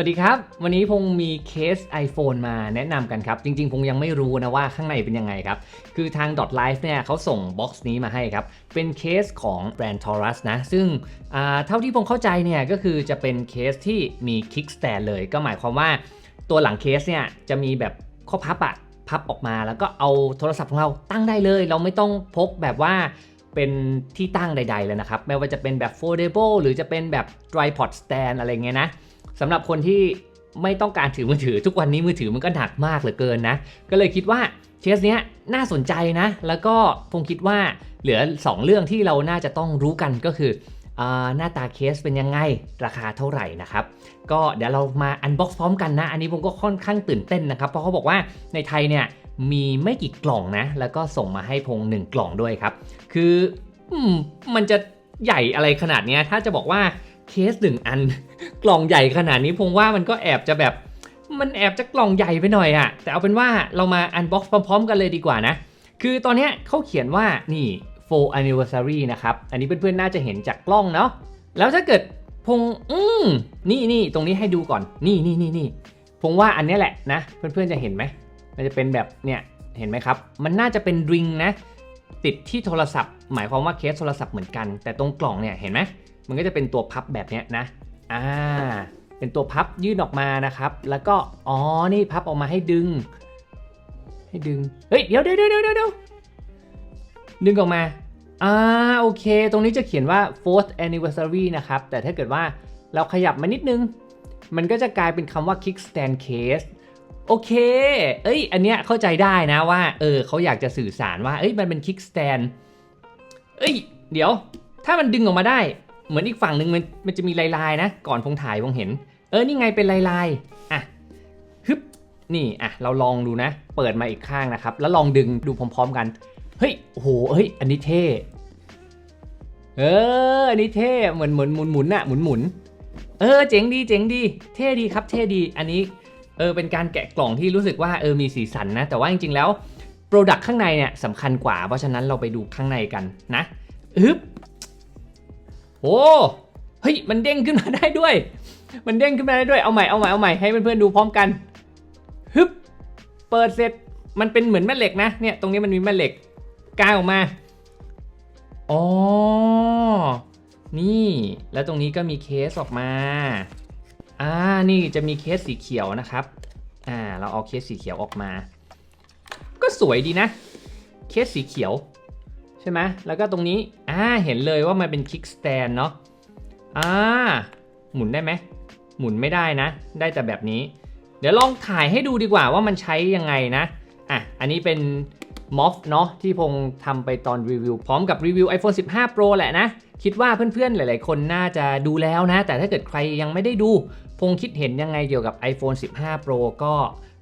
วัสดีครับ วันนี้พงมีเคส iPhone มาแนะนำกันครับ จริงๆ พงยังไม่รู้นะว่าข้างในเป็นยังไงครับ คือทาง Dot Life เนี่ยเขาส่งบ็อกซ์นี้มาให้ครับ เป็นเคสของแบรนด์ Taurus นะ ซึ่งเท่าที่พงเข้าใจเนี่ยก็คือจะเป็นเคสที่มี kickstand เลย ก็หมายความว่าตัวหลังเคสเนี่ยจะมีแบบข้อพับอะพับออกมา แล้วก็เอาโทรศัพท์ของเราตั้งได้เลย เราไม่ต้องพกแบบว่าเป็นที่ตั้งใด ๆ เลยนะครับ ไม่ว่าจะเป็นแบบ foldable หรือจะเป็นแบบ tripod stand อะไรเงี้ยนะ สำหรับคนที่ไม่ต้องการถือมือถือ ทุกวันนี้มือถือมันก็หนักมากเหลือเกินนะ ก็เลยคิดว่าเคสเนี้ยน่าสนใจนะ แล้วก็คงคิดว่าเหลือ 2 เรื่องที่เราน่าจะต้องรู้กันก็คืออาหน้าตาเคสเป็นยังไง ราคาเท่าไหร่นะครับ ก็เดี๋ยวเรามาอันบ็อกซ์พร้อมกันนะ อันนี้ผมก็ค่อนข้างตื่นเต้นนะครับ เพราะเขาบอกว่าในไทยเนี่ยมีไม่กี่กล่องนะ แล้วก็ส่งมาให้พง1กล่องด้วยครับ คืออมมันจะใหญ่อะไรขนาดเนี้ยถ้าจะบอกว่า เคสหนึ่งอัน กล่องใหญ่ขนาดนี้พงว่ามันก็แอบจะแบบมันแอบจะกล่องใหญ่ไปหน่อยอะแต่เอาเป็นว่าเรามาอันบ็อกซ์พร้อมๆ กันเลยดีกว่านะ คือตอนนี้เขาเขียนว่านี่4 anniversary นะครับ อันนี้เพื่อนๆ น่าจะเห็นจากกล้องเนาะ แล้วถ้าเกิดพงอืมนี่นี่ตรงนี้ให้ดูก่อน นี่นี่นี่นี่พงว่าอันนี้แหละนะ เพื่อนๆ จะเห็นไหม มันจะเป็นแบบเนี่ยเห็นไหมครับ มันน่าจะเป็นริงนะ ติดที่โทรศัพท์ หมายความว่าเคสโทรศัพท์เหมือนกัน แต่ตรงกล่องเนี่ยเห็นไหม มันก็จะเป็นตัวพับแบบนี้นะ อ่า เป็นตัวพับยื่นออกมานะครับ แล้วก็ อ๋อ นี่พับออกมาให้ดึง ให้ดึง เฮ้ยเดี๋ยวเดี๋ยวเดี๋ยวเดี๋ยวเดี๋ยวดึงออกมา อ่า โอเค ตรงนี้จะเขียนว่า fourth anniversary นะครับ แต่ถ้าเกิดว่าเราขยับมานิดนึง มันก็จะกลายเป็นคำว่า kickstand case โอเค เอ้ย อันเนี้ยเข้าใจได้นะว่า เออเขาอยากจะสื่อสารว่า เอ้ย มันเป็น kickstand เอ้ย เดี๋ยว ถ้ามันดึงออกมาได้ เหมือนอีกฝั่งหนึ่งมันมันจะมีลายๆนะ ก่อนพงถ่ายพงเห็น เออนี่ไงเป็นลายๆอะฮึบนี่อะเราลองดูนะ เปิดมาอีกข้างนะครับ แล้วลองดึงดูพร้อมๆกัน เฮ้ยโอ้โหเฮ้ย อันนี้เท่เอออันนี้เท่เหมือนเหมือนหมุนหมุนๆน่ะหมุนหมุนๆเออเจ๋งดีเจ๋งดี เท่ดีครับเท่ดีอันนี้เออเป็นการแกะกล่องที่รู้สึกว่าเออมีสีสันนะ แต่ว่าจริงๆแล้วโปรดักต์ข้างในเนี่ยสำคัญกว่าเพราะฉะนั้นเราไปดูข้างในกันนะฮึบ โอ้เฮ้ยมันเด้งขึ้นมาได้ด้วย มันเด้งขึ้นมาได้ด้วยเอาใหม่เอาใหม่เอาใหม่ให้เพื่อนๆดูพร้อมกันฮึบเปิดเสร็จมันเป็นเหมือนแม่เหล็กนะเนี่ยตรงนี้มันมีแม่เหล็กกางออกมาอ๋อนี่แล้วตรงนี้ก็มีเคสออกมาอ่านี่จะมีเคสสีเขียวนะครับอ่าเราเอาเคสสีเขียวออกมา ก็สวยดีนะ เคสสีเขียว ช่ไหมแล้วก็ตรงนี้อ่าเห็นเลยว่ามันเป็นคิกสแตนเนาะอ่าหมุนได้ไหมหมุนไม่ได้นะ ได้แต่แบบนี้ เดี๋ยวลองถ่ายให้ดูดีกว่าว่ามันใช้ยังไงนะอะอันนี้เป็นมอฟเนาะที่พงทำไปตอนรีวิว พร้อมกับรีวิว iPhone 15 Pro แหละนะ คิดว่าเพื่อนๆ หลายๆ คนน่าจะดูแล้วนะ แต่ถ้าเกิดใครยังไม่ได้ดู พงคิดเห็นยังไงเกี่ยวกับ iPhone 15 Pro ก็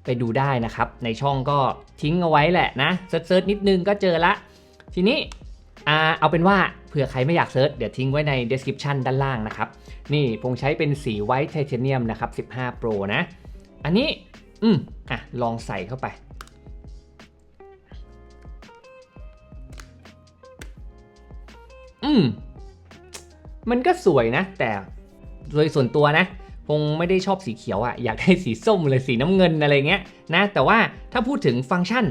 ไปดูได้นะครับ ในช่องก็ทิ้งเอาไว้แหละนะเซิร์ชนิดนึงก็เจอละ ทีนี้เอาเป็นว่าเผื่อใครไม่อยากเซิร์ชเดี๋ยวทิ้งไว้ใน description ด้านล่างนะครับ นี่พงใช้เป็นสีไวท์ไทเทเนียมนะครับ 15 Pro นะ อันนี้ อืมอะ ลองใส่เข้าไป อืม มันก็สวยนะ แต่โดยส่วนตัวนะคงไม่ได้ชอบสีเขียวอะอยากได้สีส้มหรือสีน้ำเงินอะไรเงี้ยนะ แต่ว่าถ้าพูดถึงฟังก์ชัน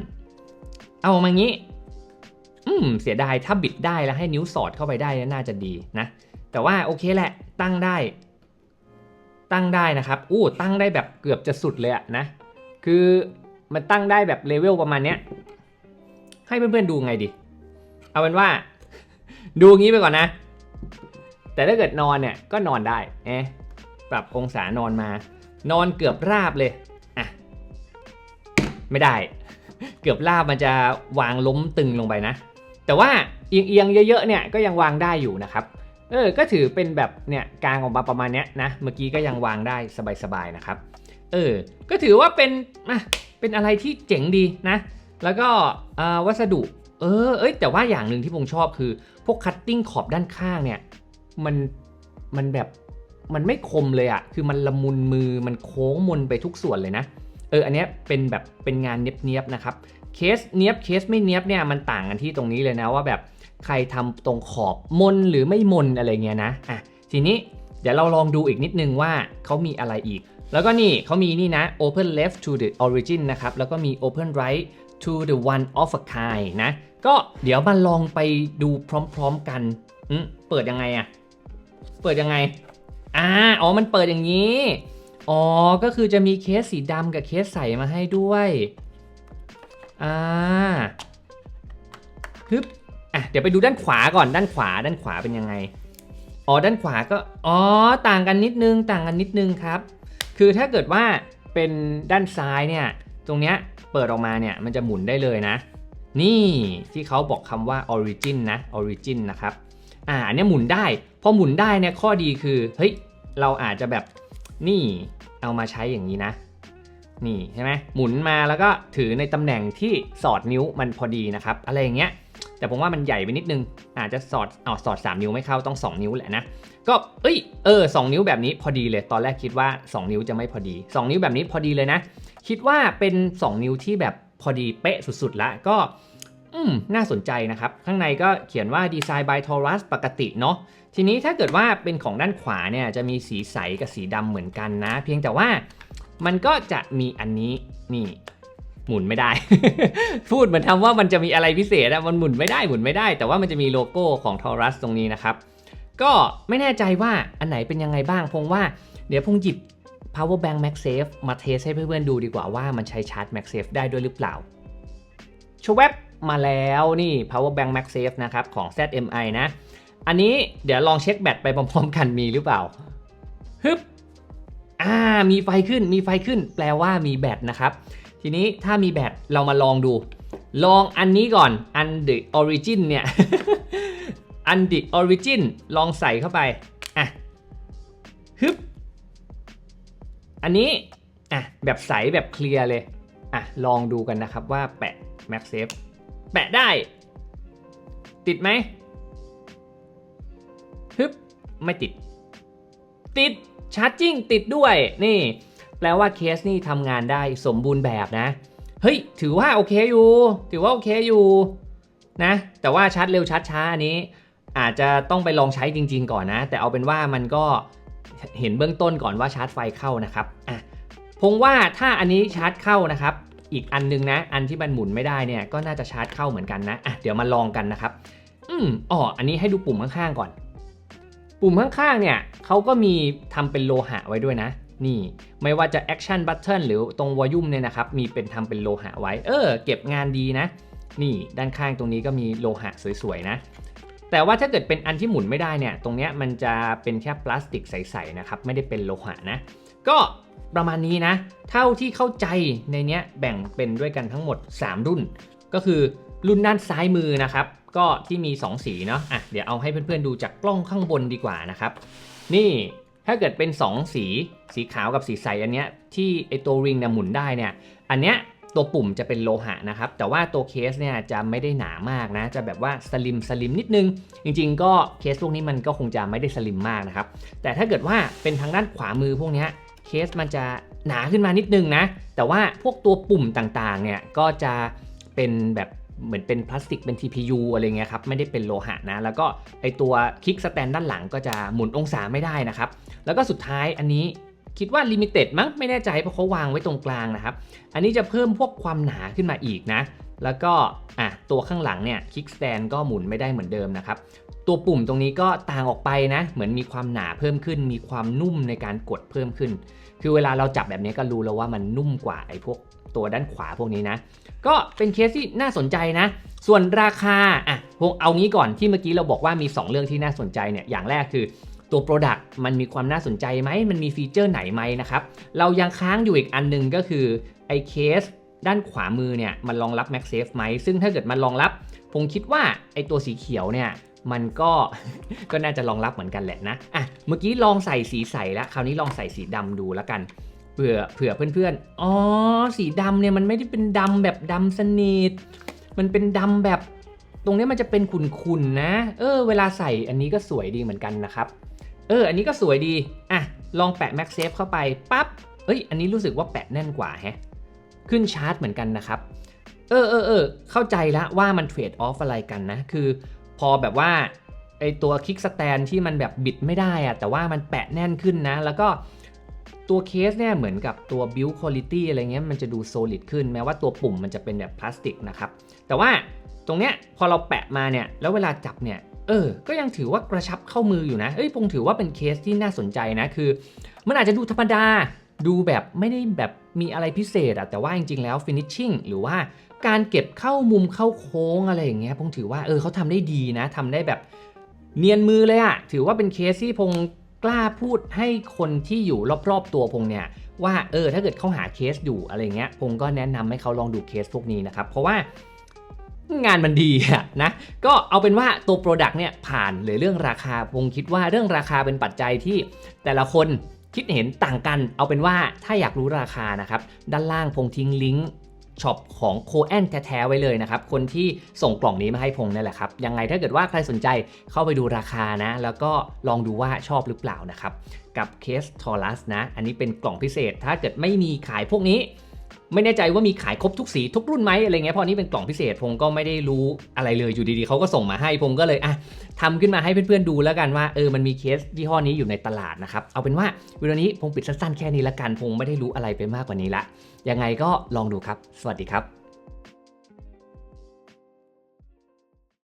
เอามางี้ อืมเสียดายถ้าบิดได้แล้วให้นิ้วสอดเข้าไปได้น่าจะดีนะ แต่ว่าโอเคแหละตั้งได้ ตั้งได้นะครับอู้ตั้งได้แบบเกือบจะสุดเลยอะนะ คือมันตั้งได้แบบเลเวลประมาณเนี้ยให้เพื่อนๆดูไงดี เอาเป็นว่า ดูงี้ไปก่อนนะ แต่ถ้าเกิดนอนเนี่ยก็นอนได้เอ๊ะปรับองศานอนมา นอนเกือบราบเลยอะไม่ได้ เกือบราบมันจะวางล้มตึงลงไปนะ แต่ว่าเอียงๆเยอะๆเนี่ยก็ยังวางได้อยู่นะครับเออก็ถือเป็นแบบเนี่ยกลางออกมาประมาณเนี้ยนะเมื่อกี้ก็ยังวางได้สบายๆนะครับเออก็ถือว่าเป็นอะเป็นอะไรที่เจ๋งดีนะ แล้วก็วัสดุเออเอ้ยแต่ว่าอย่างหนึ่งที่ผมชอบคือ พวกคัตติ้งขอบด้านข้างเนี่ยมันมันแบบมันไม่คมเลยอะคือมันละมุนมือมันโค้งมนไปทุกส่วนเลยนะ เอออันเนี้ยเป็นแบบเป็นงานเนียบๆนะครับ เคสเนียบเคสไม่เนียบเนี่ยมันต่างกันที่ตรงนี้เลยนะว่าแบบใครทำตรงขอบมนหรือไม่มนอะไรเงี้ยนะอะทีนี้เดี๋ยวเราลองดูอีกนิดนึงว่าเขามีอะไรอีก แล้วก็นี่เขามีนี่นะ open left to the origin นะครับ แล้วก็มี open right to the one of a kind นะ ก็เดี๋ยวมาลองไปดูพร้อมๆกันอืมเปิดยังไงอะเปิดยังไงอ่าอ๋อมันเปิดอย่างนี้ อ๋อ ก็คือจะมีเคสสีดำกับเคสใสมาให้ด้วย อ่าฮึบอะเดี๋ยวไปดูด้านขวาก่อนด้านขวาด้านขวาเป็นยังไงอ๋อด้านขวาก็อ๋อต่างกันนิดนึงต่างกันนิดนึงครับ คือถ้าเกิดว่าเป็นด้านซ้ายเนี่ยตรงเนี้ยเปิดออกมาเนี่ยมันจะหมุนได้เลยนะ นี่ที่เขาบอกคำว่า origin นะ origin นะครับอ่าอันนี้หมุนได้พอหมุนได้เนี่ยข้อดีคือเฮ้ยเราอาจจะแบบนี่เอามาใช้อย่างนี้นะ นี่ใช่ไหมหมุนมาแล้วก็ถือในตำแหน่งที่สอดนิ้วมันพอดีนะครับ อะไรอย่างเงี้ย แต่ผมว่ามันใหญ่ไปนิดนึง อาจจะสอดอ๋อสอด 3 นิ้วไม่เข้าต้อง 2 นิ้วแหละนะ ก็เอ้ยเออ2นิ้วแบบนี้พอดีเลย ตอนแรกคิดว่า 2 นิ้วจะไม่พอดี 2 นิ้วแบบนี้พอดีเลยนะ คิดว่าเป็น 2 นิ้วที่แบบพอดีเป๊ะสุดๆแล้วก็อืมน่าสนใจนะครับ ข้างในก็เขียนว่า Design by Taurus ปกติเนาะทีนี้ถ้าเกิดว่าเป็นของด้านขวาเนี่ยจะมีสีใสกับสีดำเหมือนกันนะ เพียงแต่ว่า มันก็จะมีอันนี้นี่หมุนไม่ได้ พูดเหมือนทำว่ามันจะมีอะไรพิเศษอะมันหมุนไม่ได้หมุนไม่ได้ แต่ว่ามันจะมีโลโก้ของ Taurus ตรงนี้นะครับ ก็ไม่แน่ใจว่าอันไหนเป็นยังไงบ้าง พงว่าเดี๋ยวพงหยิบ power bank MagSafe มาเทสให้เพื่อนๆดูดีกว่าว่ามันใช้ชาร์จ MagSafe ได้ด้วยหรือเปล่าชวบมาแล้วนี่ power bank MagSafe นะครับของ ZMI นะ อันนี้เดี๋ยวลองเช็คแบตไปพร้อมๆกันมีหรือเปล่าฮึบอ่า มีไฟขึ้นมีไฟขึ้น แปลว่ามีแบตนะครับ ทีนี้ถ้ามีแบตเรามาลองดู ลองอันนี้ก่อนอัน the origin เนี่ยอัน the origin ลองใส่เข้าไปอะฮึบอันนี้อะแบบใสแบบเคลียร์เลยอะลองดูกันนะครับว่าแปะ MagSafe แปะได้ ติดไหมฮึบไม่ติด ติด ชาร์จจิ้งติดด้วยนี่ แปลว่าเคสนี่ทำงานได้สมบูรณ์แบบนะ เฮ้ย ถือว่าโอเคอยู่ ถือว่าโอเคอยู่นะ แต่ว่าชาร์จเร็วชาร์จช้าอันนี้ อาจจะต้องไปลองใช้จริง ๆ ก่อนนะ แต่เอาเป็นว่ามันก็เห็นเบื้องต้นก่อนว่าชาร์จไฟเข้านะครับอะพงว่าถ้าอันนี้ชาร์จเข้านะครับ อีกอันนึงนะ อันที่มันหมุนไม่ได้เนี่ยก็น่าจะชาร์จเข้าเหมือนกันนะอะเดี๋ยวมาลองกันนะครับ อืมอ๋ออันนี้ให้ดูปุ่มข้างๆก่อน ปุ่มข้างๆเนี่ยเขาก็มีทำเป็นโลหะไว้ด้วยนะ นี่ไม่ว่าจะ action button หรือตรง volume เนี่ยนะครับมีเป็นทำเป็นโลหะไว้ เออ เก็บงานดีนะ นี่ด้านข้างตรงนี้ก็มีโลหะสวยๆนะ แต่ว่าถ้าเกิดเป็นอันที่หมุนไม่ได้เนี่ย ตรงเนี้ยมันจะเป็นแค่พลาสติกใสๆนะครับ ไม่ได้เป็นโลหะนะ ก็ประมาณนี้นะ เท่าที่เข้าใจในเนี้ยแบ่งเป็นด้วยกันทั้งหมด 3 รุ่น ก็คือรุ่นด้านซ้ายมือนะครับ ก็ที่มี 2 สีเนาะอะเดี๋ยวเอาให้เพื่อนๆดูจากกล้องข้างบนดีกว่านะครับ นี่ถ้าเกิดเป็น 2 สีสีขาวกับสีใสอันเนี้ยที่ไอตัวริงเนี่ยหมุนได้เนี่ยอันเนี้ยตัวปุ่มจะเป็นโลหะนะครับ แต่ว่าตัวเคสเนี่ยจะไม่ได้หนามากนะ จะแบบว่าสลิมสลิมนิดนึง จริงๆ ก็เคสพวกนี้มันก็คงจะไม่ได้สลิมมากนะครับ แต่ถ้าเกิดว่าเป็นทางด้านขวามือพวกเนี้ยเคสมันจะหนาขึ้นมานิดนึงนะ แต่ว่าพวกตัวปุ่มต่างๆ เนี่ยก็จะเป็นแบบ เหมือนเป็นพลาสติกเป็น TPU อะไรเงี้ยครับไม่ได้เป็นโลหะนะ แล้วก็ไอตัวคลิกสแตนด้านหลังก็จะหมุนองศาไม่ได้นะครับ แล้วก็สุดท้ายอันนี้คิดว่าลิมิเต็ดมั้งไม่แน่ใจเพราะเขาวางไว้ตรงกลางนะครับ อันนี้จะเพิ่มพวกความหนาขึ้นมาอีกนะ แล้วก็อะตัวข้างหลังเนี่ยคลิกสแตนก็หมุนไม่ได้เหมือนเดิมนะครับ ตัวปุ่มตรงนี้ก็ต่างออกไปนะ เหมือนมีความหนาเพิ่มขึ้น มีความนุ่มในการกดเพิ่มขึ้น คือเวลาเราจับแบบนี้ก็รู้แล้วว่ามันนุ่มกว่าไอ้พวก ตัวด้านขวาพวกนี้นะ ก็เป็นเคสที่น่าสนใจนะ ส่วนราคาอะพงเอางี้ก่อนที่เมื่อกี้เราบอกว่ามี 2 เรื่องที่น่าสนใจเนี่ยอย่างแรกคือตัว Product มันมีความน่าสนใจไหม มันมีฟีเจอร์ไหนไหมนะครับ เรายังค้างอยู่อีกอันหนึงก็คือไอ้เคสด้านขวามือเนี่ยมันรองรับ MagSafe ไหม ซึ่งถ้าเกิดมันรองรับ ผมคิดว่าไอ้ตัวสีเขียวเนี่ยมันก็ก็น่าจะรองรับเหมือนกันแหละนะ อะ เมื่อกี้ลองใส่สีใสแล้ว คราวนี้ลองใส่สีดำดูแล้วกัน เผื่อเผื่อเพื่อนๆ อ๋อ สีดำเนี่ยมันไม่ได้เป็นดำแบบดำสนิท มันเป็นดำแบบ ตรงนี้มันจะเป็นขุ่นๆนะ เออ เวลาใส่อันนี้ก็สวยดีเหมือนกันนะครับ เออ อันนี้ก็สวยดี อะ ลองแปะ MagSafe เข้าไป ปั๊บ เอ้ย อันนี้รู้สึกว่าแปะแน่นกว่าแฮะ ขึ้นชาร์จเหมือนกันนะครับ เออเออเออเข้าใจแล้วว่ามันเทรดออฟอะไรกันนะ คือพอแบบว่าไอตัวคิกสแตนที่มันแบบบิดไม่ได้อะแต่ว่ามันแปะแน่นขึ้นนะ แล้วก็ ตัวเคสเนี่ยเหมือนกับตัว build quality อะไรเงี้ยมันจะดู solid ขึ้นแม้ว่าตัวปุ่มมันจะเป็นแบบพลาสติกนะครับ แต่ว่าตรงเนี้ยพอเราแปะมาเนี่ยแล้วเวลาจับเนี่ยเออ ก็ยังถือว่ากระชับเข้ามืออยู่นะ เอ้ยพงถือว่าเป็นเคสที่น่าสนใจนะ คือ มันอาจจะดูธรรมดา ดูแบบไม่ได้แบบมีอะไรพิเศษอะแต่ว่าจริงๆ แล้ว finishing หรือว่าการเก็บเข้ามุมเข้าโค้งอะไรอย่างเงี้ยพงถือว่าเออเขาทำได้ดีนะทำได้แบบเนียนมือเลยอะถือว่าเป็นเคสที่พง กล้าพูดให้คนที่อยู่รอบๆตัวพงเนี่ยว่าเออถ้าเกิดเขาหาเคสอยู่อะไรเงี้ยผมก็แนะนำให้เขาลองดูเคสพวกนี้นะครับเพราะว่างานมันดีอะนะก็เอาเป็นว่าตัว Product เนี่ยผ่านหรือเรื่องราคาผมคิดว่าเรื่องราคาเป็นปัจจัยที่แต่ละคนคิดเห็นต่างกัน เอาเป็นว่าถ้าอยากรู้ราคานะครับด้านล่างพงทิ้งลิงก์ ช็อปของโคแอนแท้ๆไว้เลยนะครับ คนที่ส่งกล่องนี้มาให้พงนี่แหละครับ ยังไงถ้าเกิดว่าใครสนใจเข้าไปดูราคานะ แล้วก็ลองดูว่าชอบหรือเปล่านะครับ กับเคสทอรัสนะ อันนี้เป็นกล่องพิเศษ ถ้าเกิดไม่มีขายพวกนี้ ไม่แน่ใจว่ามีขายครบทุกสีทุกรุ่นไหมอะไรเงี้ยพอนนี้เป็นกล่องพิเศษผมก็ไม่ได้รู้อะไรเลยอยู่ดีๆเขาก็ส่งมาให้ผมก็เลยอะทำขึ้นมาให้เพื่อนๆดูแล้วกันว่าเออมันมีเคสยี่ห้อนี้อยู่ในตลาดนะครับเอาเป็นว่าวิดีโอนี้ผมปิดสั้นๆแค่นี้ละกันผมไม่ได้รู้อะไรไปมากกว่านี้ละยังไงก็ลองดูครับ สวัสดีครับ